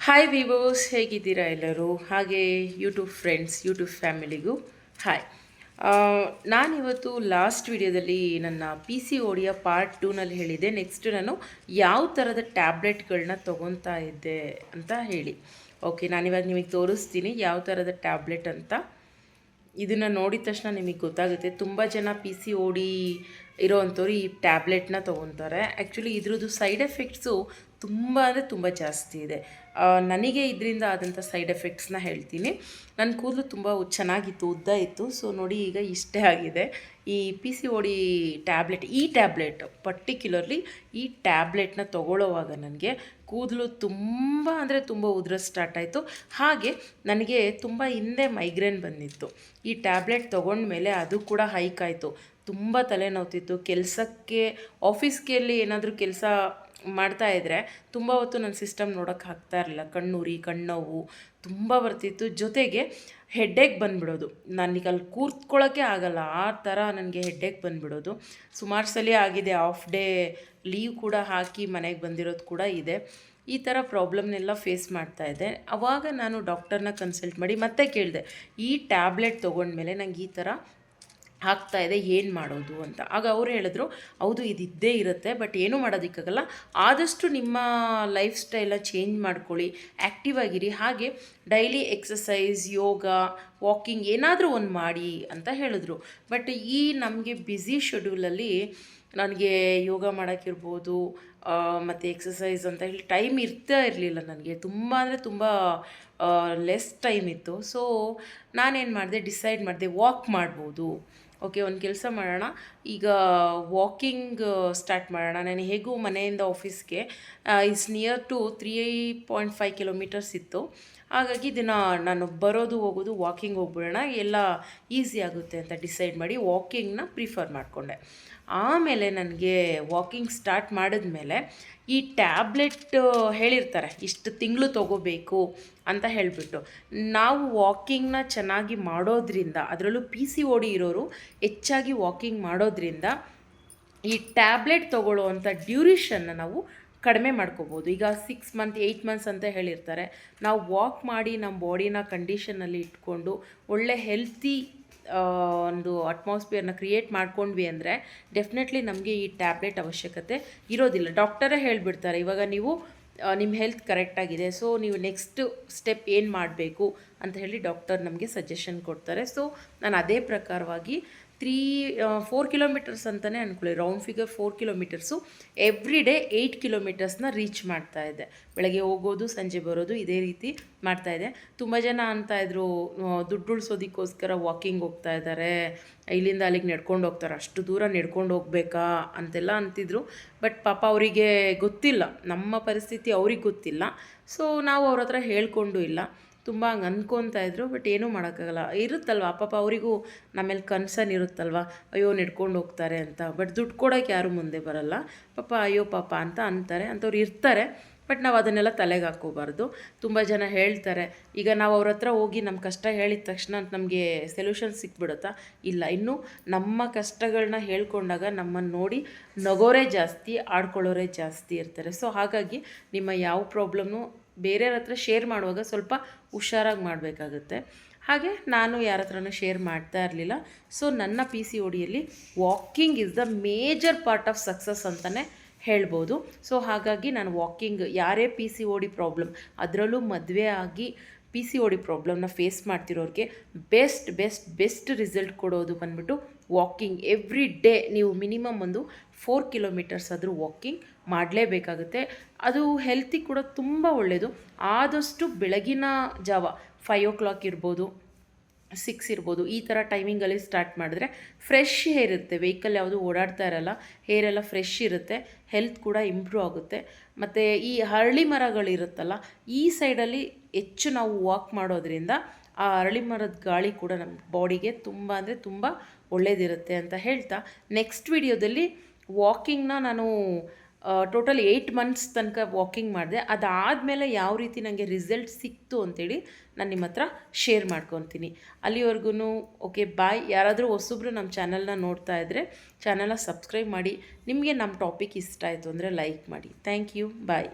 Hi ವಿವೋಸ್ ಹೇಗಿದ್ದೀರಾ ಎಲ್ಲರೂ ಹಾಗೆ ಯೂಟ್ಯೂಬ್ ಫ್ರೆಂಡ್ಸ್ ಯೂಟ್ಯೂಬ್ ಫ್ಯಾಮಿಲಿಗೂ ಹಾಯ್ ನಾನಿವತ್ತು ಲಾಸ್ಟ್ ವಿಡಿಯೋದಲ್ಲಿ ನನ್ನ ಪಿ ಸಿ ಓಡಿಯ ಪಾರ್ಟ್ ಟೂನಲ್ಲಿ ಹೇಳಿದೆ ನೆಕ್ಸ್ಟ್ ನಾನು ಯಾವ ಥರದ ಟ್ಯಾಬ್ಲೆಟ್ಗಳನ್ನ ತೊಗೊತಾ ಇದ್ದೆ ಅಂತ ಹೇಳಿ. ಓಕೆ ನಾನಿವಾಗ ನಿಮಗೆ ತೋರಿಸ್ತೀನಿ ಯಾವ ಥರದ ಟ್ಯಾಬ್ಲೆಟ್ ಅಂತ. ಇದನ್ನು ನೋಡಿದ ತಕ್ಷಣ ನಿಮಗೆ ಗೊತ್ತಾಗುತ್ತೆ. ತುಂಬ ಜನ ಪಿ ಸಿ ಓಡಿ ಇರೋವಂಥವ್ರು ಈ ಟ್ಯಾಬ್ಲೆಟ್ನ ತೊಗೊತಾರೆ. ಆ್ಯಕ್ಚುಲಿ ಇದ್ರದ್ದು ಸೈಡ್ ಎಫೆಕ್ಟ್ಸು ತುಂಬ ಅಂದರೆ ತುಂಬ ಜಾಸ್ತಿ ಇದೆ. ನನಗೆ ಇದರಿಂದ ಆದಂಥ ಸೈಡ್ ಎಫೆಕ್ಟ್ಸ್ನ ಹೇಳ್ತೀನಿ. ನನ್ನ ಕೂದಲು ತುಂಬ ಚೆನ್ನಾಗಿತ್ತು, ಉದ್ದ ಇತ್ತು. ಸೊ ನೋಡಿ ಈಗ ಇಷ್ಟೇ ಆಗಿದೆ. ಈ P C O D tablet, ಈ ಟ್ಯಾಬ್ಲೆಟ್ ಪರ್ಟಿಕ್ಯುಲರ್ಲಿ ಈ ಟ್ಯಾಬ್ಲೆಟ್ನ ತೊಗೊಳ್ಳೋವಾಗ ನನಗೆ ಕೂದಲು ತುಂಬ ಅಂದರೆ ತುಂಬ ಉದ್ರ ಸ್ಟಾರ್ಟ್ ಆಯಿತು. ಹಾಗೆ ನನಗೆ ತುಂಬ ಹಿಂದೆ ಮೈಗ್ರೇನ್ ಬಂದಿತ್ತು. ಈ ಟ್ಯಾಬ್ಲೆಟ್ ತೊಗೊಂಡ್ಮೇಲೆ ಅದು ಕೂಡ ಹೈಕ್ ಆಯಿತು. ತುಂಬ ತಲೆನೋವ್ತಿತ್ತು. ಕೆಲಸಕ್ಕೆ ಆಫೀಸ್ಗೆಲ್ಲಿ ಏನಾದರೂ ಕೆಲಸ ಮಾಡ್ತಾ ಇದ್ದರೆ ತುಂಬ ಹೊತ್ತು ನನ್ನ ಸಿಸ್ಟಮ್ ನೋಡೋಕ್ಕೆ ಆಗ್ತಾ ಇರಲಿಲ್ಲ. ಕಣ್ಣುರಿ, ಕಣ್ಣೋವು ತುಂಬ ಬರ್ತಿತ್ತು. ಜೊತೆಗೆ ಹೆಡ್ಡೇಕ್ ಬಂದುಬಿಡೋದು. ನನಗೆ ಅಲ್ಲಿ ಕೂರ್ತ್ಕೊಳ್ಳೋಕ್ಕೆ ಆಗಲ್ಲ. ಆ ಥರ ನನಗೆ ಹೆಡ್ಡೇಕ್ ಬಂದುಬಿಡೋದು. ಸುಮಾರು ಸಲ ಆಗಿದೆ. ಆಫ್ ಡೇ ಲೀವ್ ಕೂಡ ಹಾಕಿ ಮನೆಗೆ ಬಂದಿರೋದು ಕೂಡ ಇದೆ. ಈ ಥರ ಪ್ರಾಬ್ಲಮ್ನೆಲ್ಲ ಫೇಸ್ ಮಾಡ್ತಾ ಇದ್ದೆ ಆವಾಗ ನಾನು ಡಾಕ್ಟರ್ನ ಕನ್ಸಲ್ಟ್ ಮಾಡಿ ಮತ್ತೆ ಕೇಳಿದೆ. ಈ ಟ್ಯಾಬ್ಲೆಟ್ ತೊಗೊಂಡ್ಮೇಲೆ ನಂಗೆ ಈ ಥರ ಆಗ್ತಾ ಇದೆ, ಏನು ಮಾಡೋದು ಅಂತ. ಆಗ ಅವರು ಹೇಳಿದ್ರು, ಹೌದು, ಇದು ಇದ್ದೇ ಇರುತ್ತೆ, ಬಟ್ ಏನೂ ಮಾಡೋದಕ್ಕಾಗಲ್ಲ. ಆದಷ್ಟು ನಿಮ್ಮ ಲೈಫ್ ಸ್ಟೈಲ ಚೇಂಜ್ ಮಾಡ್ಕೊಳ್ಳಿ ಆ್ಯಕ್ಟಿವ್ ಆಗಿರಿ. ಹಾಗೆ ಡೈಲಿ ಎಕ್ಸಸೈಸ್ ಯೋಗ, ವಾಕಿಂಗ್ ಏನಾದರೂ ಒಂದು ಮಾಡಿ ಅಂತ ಹೇಳಿದ್ರು. ಬಟ್ ಈ ನಮಗೆ ಬ್ಯುಸಿ ಶೆಡ್ಯೂಲಲ್ಲಿ ನನಗೆ ಯೋಗ ಮಾಡೋಕ್ಕಿರ್ಬೋದು ಮತ್ತು ಎಕ್ಸಸೈಸ್ ಅಂತ ಹೇಳಿ ಟೈಮ್ ಇರ್ತಾ ಇರಲಿಲ್ಲ ನನಗೆ. ತುಂಬ ಅಂದರೆ ತುಂಬ ಲೆಸ್ ಟೈಮ್ ಇತ್ತು. ಸೊ ನಾನೇನು ಮಾಡಿದೆ, ಡಿಸೈಡ್ ಮಾಡಿದೆ, ವಾಕ್ ಮಾಡ್ಬೋದು. ಓಕೆ ಒಂದು ಕೆಲಸ ಮಾಡೋಣ. ಈಗ ವಾಕಿಂಗ್ ಸ್ಟಾರ್ಟ್ ಮಾಡೋಣ. ನಾನು ಹೇಗೂ ಮನೆಯಿಂದ ಆಫೀಸ್ಗೆ is near to three point five kilometres ಇತ್ತು. ಹಾಗಾಗಿ ಇದನ್ನು ನಾನು ಬರೋದು ಹೋಗೋದು ವಾಕಿಂಗ್ ಹೋಗ್ಬಿಡೋಣ. ಎಲ್ಲ ಈಸಿ ಆಗುತ್ತೆ ಅಂತ ಡಿಸೈಡ್ ಮಾಡಿ ವಾಕಿಂಗ್ನ ಪ್ರಿಫರ್ ಮಾಡಿಕೊಂಡೆ. ಆಮೇಲೆ ನನಗೆ ವಾಕಿಂಗ್ ಸ್ಟಾರ್ಟ್ ಮಾಡಿದ್ಮೇಲೆ ಈ ಟ್ಯಾಬ್ಲೆಟ್ ಹೇಳಿರ್ತಾರೆ, ಇಷ್ಟು ತಿಂಗಳು ತೊಗೋಬೇಕು ಅಂತ ಹೇಳಿಬಿಟ್ಟು. ನಾವು ವಾಕಿಂಗ್ನ ಚೆನ್ನಾಗಿ ಮಾಡೋದ್ರಿಂದ, ಅದರಲ್ಲೂ ಪಿ ಸಿ ಓಡಿ ಇರೋರು ಹೆಚ್ಚಾಗಿ ವಾಕಿಂಗ್ ಮಾಡೋದ್ರಿಂದ ಈ ಟ್ಯಾಬ್ಲೆಟ್ ತೊಗೊಳ್ಳುವಂಥ ಡ್ಯೂರೇಷನ್ನ ನಾವು ಕಡಿಮೆ ಮಾಡ್ಕೋಬೋದು. ಈಗ ಸಿಕ್ಸ್ ಮಂತ್ ಏಯ್ಟ್ ಮಂತ್ಸ್ ಅಂತ ಹೇಳಿರ್ತಾರೆ. ನಾವು ವಾಕ್ ಮಾಡಿ ನಮ್ಮ ಬಾಡಿನ ಕಂಡೀಷನಲ್ಲಿ ಇಟ್ಕೊಂಡು ಒಳ್ಳೆ ಹೆಲ್ತಿ ಒಂದು ಅಟ್ಮಾಸ್ಫಿಯರ್ನ ಕ್ರಿಯೇಟ್ ಮಾಡ್ಕೊಂಡ್ವಿ ಅಂದರೆ ಡೆಫಿನೆಟ್ಲಿ ನಮಗೆ ಈ ಟ್ಯಾಬ್ಲೆಟ್ ಅವಶ್ಯಕತೆ ಇರೋದಿಲ್ಲ. ಡಾಕ್ಟರೇ ಹೇಳಿಬಿಡ್ತಾರೆ, ಇವಾಗ ನೀವು ನಿಮ್ಮ ಹೆಲ್ತ್ ಕರೆಕ್ಟಾಗಿದೆ ಸೊ ನೀವು ನೆಕ್ಸ್ಟ್ ಸ್ಟೆಪ್ ಏನು ಮಾಡಬೇಕು ಅಂತ ಹೇಳಿ ಡಾಕ್ಟರ್ ನಮಗೆ ಸಜೆಷನ್ ಕೊಡ್ತಾರೆ. ಸೊ ನಾನು ಅದೇ ಪ್ರಕಾರವಾಗಿ ತ್ರೀ ಫೋರ್ ಕಿಲೋಮೀಟರ್ಸ್ ಅಂತಲೇ ಅಂದ್ಕೊಳ್ಳಿ round figure four kilometres every day eight ಕಿಲೋಮೀಟರ್ಸ್ನ reach ಮಾಡ್ತಾ ಇದೆ. ಬೆಳಗ್ಗೆ ಹೋಗೋದು, ಸಂಜೆ ಬರೋದು ಇದೇ ರೀತಿ ಮಾಡ್ತಾ ಇದೆ. ತುಂಬ ಜನ ಅಂತ ಇದ್ರು ದುಡ್ಡು ಉಳಿಸೋದಕ್ಕೋಸ್ಕರ ವಾಕಿಂಗ್ ಹೋಗ್ತಾ ಇದ್ದಾರೆ ಇಲ್ಲಿಂದ ಅಲ್ಲಿಗೆ ನಡ್ಕೊಂಡು ಹೋಗ್ತಾರೆ. ಅಷ್ಟು ದೂರ ನಡ್ಕೊಂಡು ಹೋಗ್ಬೇಕಾ ಅಂತೆಲ್ಲ ಅಂತಿದ್ರು. ಬಟ್ ಪಾಪ ಅವರಿಗೆ ಗೊತ್ತಿಲ್ಲ. ನಮ್ಮ ಪರಿಸ್ಥಿತಿ ಅವ್ರಿಗೆ ಗೊತ್ತಿಲ್ಲ. ಸೊ ನಾವು ಅವ್ರ ಹತ್ರ ಹೇಳ್ಕೊಂಡು ಇಲ್ಲ. ತುಂಬ ಹಂಗೆ ಅಂದ್ಕೊತಾ ಇದ್ರು ಬಟ್ ಏನೂ ಮಾಡೋಕ್ಕಾಗಲ್ಲ. ಇರುತ್ತಲ್ವ? ಪಾಪ ಅವರಿಗೂ ನಮ್ಮೇಲೆ ಕನ್ಸರ್ನ್ ಇರುತ್ತಲ್ವ? ಅಯ್ಯೋ, ನಡ್ಕೊಂಡು ಹೋಗ್ತಾರೆ ಅಂತ. ಬಟ್ ದುಡ್ಡು ಕೊಡೋಕ್ಕೆ ಯಾರೂ ಮುಂದೆ ಬರಲ್ಲ. ಪಾಪ ಅಯ್ಯೋ, ಪಾಪ ಅಂತ ಅಂತಾರೆ. ಅಂಥವ್ರು ಇರ್ತಾರೆ ಬಟ್ ನಾವು ಅದನ್ನೆಲ್ಲ ತಲೆಗೆ ಹಾಕ್ಕೋಬಾರ್ದು. ತುಂಬ ಜನ ಹೇಳ್ತಾರೆ, ಈಗ ನಾವು ಅವ್ರ ಹತ್ರ ಹೋಗಿ ನಮ್ಮ ಕಷ್ಟ ಹೇಳಿದ ತಕ್ಷಣ ನಮಗೆ ಸೊಲ್ಯೂಷನ್ ಸಿಕ್ಬಿಡುತ್ತಾ? ಇಲ್ಲ. ಇನ್ನು ನಮ್ಮ ಕಷ್ಟಗಳನ್ನ ಹೇಳ್ಕೊಂಡಾಗ ನಮ್ಮನ್ನು ನೋಡಿ ನಗೋರೇ ಜಾಸ್ತಿ, ಆಡ್ಕೊಳ್ಳೋರೇ ಜಾಸ್ತಿ ಇರ್ತಾರೆ. ಸೊ ಹಾಗಾಗಿ ನಿಮ್ಮ ಯಾವ ಪ್ರಾಬ್ಲಮ್ನು ಬೇರೆಯವ್ರ ಹತ್ರ ಶೇರ್ ಮಾಡುವಾಗ ಸ್ವಲ್ಪ ಹುಷಾರಾಗಿ ಮಾಡಬೇಕಾಗುತ್ತೆ. ಹಾಗೆ ನಾನು ಯಾರ ಹತ್ರನೂ ಶೇರ್ ಮಾಡ್ತಾ ಇರಲಿಲ್ಲ. ಸೊ ನನ್ನ P C ಓಡಿಯಲ್ಲಿ walking is the major part of success ಅಂತಲೇ ಹೇಳ್ಬೋದು. ಸೊ ಹಾಗಾಗಿ ನಾನು ವಾಕಿಂಗ್ ಯಾರೇ P C O D problem ಅದರಲ್ಲೂ ಮದುವೆ ಆಗಿ P C O D D ಪ್ರಾಬ್ಲಮ್ನ face ಮಾಡ್ತಿರೋರಿಗೆ ಬೆಸ್ಟ್ ಬೆಸ್ಟ್ ಬೆಸ್ಟ್ ರಿಸಲ್ಟ್ ಕೊಡೋದು ಬಂದ್ಬಿಟ್ಟು ವಾಕಿಂಗ್ ಎವ್ರಿ ಡೇ ನೀವು ಮಿನಿಮಮ್ ಒಂದು ಫೋರ್ ಕಿಲೋಮೀಟರ್ಸ್ ಆದರೂ ವಾಕಿಂಗ್ ಮಾಡಲೇಬೇಕಾಗುತ್ತೆ. ಅದು ಹೆಲ್ತಿಗೆ ಕೂಡ ತುಂಬ ಒಳ್ಳೆಯದು ಆದಷ್ಟು ಬೆಳಗಿನ ಜಾವ ಫೈವ್ ಓ ಕ್ಲಾಕ್ ಇರ್ಬೋದು ಸಿಕ್ಸ್ ಇರ್ಬೋದು, ಈ ಥರ ಟೈಮಿಂಗಲ್ಲಿ ಸ್ಟಾರ್ಟ್ ಮಾಡಿದ್ರೆ ಫ್ರೆಶ್ ಹೇರ್ ಇರುತ್ತೆ. ವೆಹಿಕಲ್ ಯಾವುದು ಓಡಾಡ್ತಾ ಇರಲ್ಲ ಹೇರ್ ಎಲ್ಲ ಫ್ರೆಶ್ ಇರುತ್ತೆ ಹೆಲ್ತ್ ಕೂಡ ಇಂಪ್ರೂವ್ ಆಗುತ್ತೆ. ಮತ್ತು ಈ ಹರಳಿ ಮರಗಳಿರುತ್ತಲ್ಲ ಈ ಸೈಡಲ್ಲಿ ಹೆಚ್ಚು ನಾವು ವಾಕ್ ಮಾಡೋದ್ರಿಂದ ಆ ಅರಳಿ ಮರದ ಗಾಳಿ ಕೂಡ ನಮ್ಮ ಬಾಡಿಗೆ ತುಂಬ ಅಂದರೆ ತುಂಬ ಒಳ್ಳೆಯದಿರುತ್ತೆ ಅಂತ ಹೇಳ್ತಾ ನೆಕ್ಸ್ಟ್ ವಿಡಿಯೋದಲ್ಲಿ ವಾಕಿಂಗ್ನ ನಾನು ಟೋಟಲ್ ಏಯ್ಟ್ ಮಂತ್ಸ್ ತನಕ ವಾಕಿಂಗ್ ಮಾಡಿದೆ. ಅದಾದಮೇಲೆ ಯಾವ ರೀತಿ ನನಗೆ ರಿಸಲ್ಟ್ ಸಿಕ್ತು ಅಂತೇಳಿ ನಾನು ನಿಮ್ಮ ಹತ್ರ ಶೇರ್ ಮಾಡ್ಕೊತೀನಿ. ಅಲ್ಲಿವರೆಗೂ ಓಕೆ ಬಾಯ್ ಯಾರಾದರೂ ಹೊಸಬ್ರು ನಮ್ಮ ಚಾನಲ್ನ ನೋಡ್ತಾ ಇದ್ದರೆ ಚಾನಲ್ನ ಸಬ್ಸ್ಕ್ರೈಬ್ ಮಾಡಿ. ನಿಮಗೆ ನಮ್ಮ ಟಾಪಿಕ್ ಇಷ್ಟ ಆಯಿತು ಅಂದರೆ ಲೈಕ್ ಮಾಡಿ. Thank you bye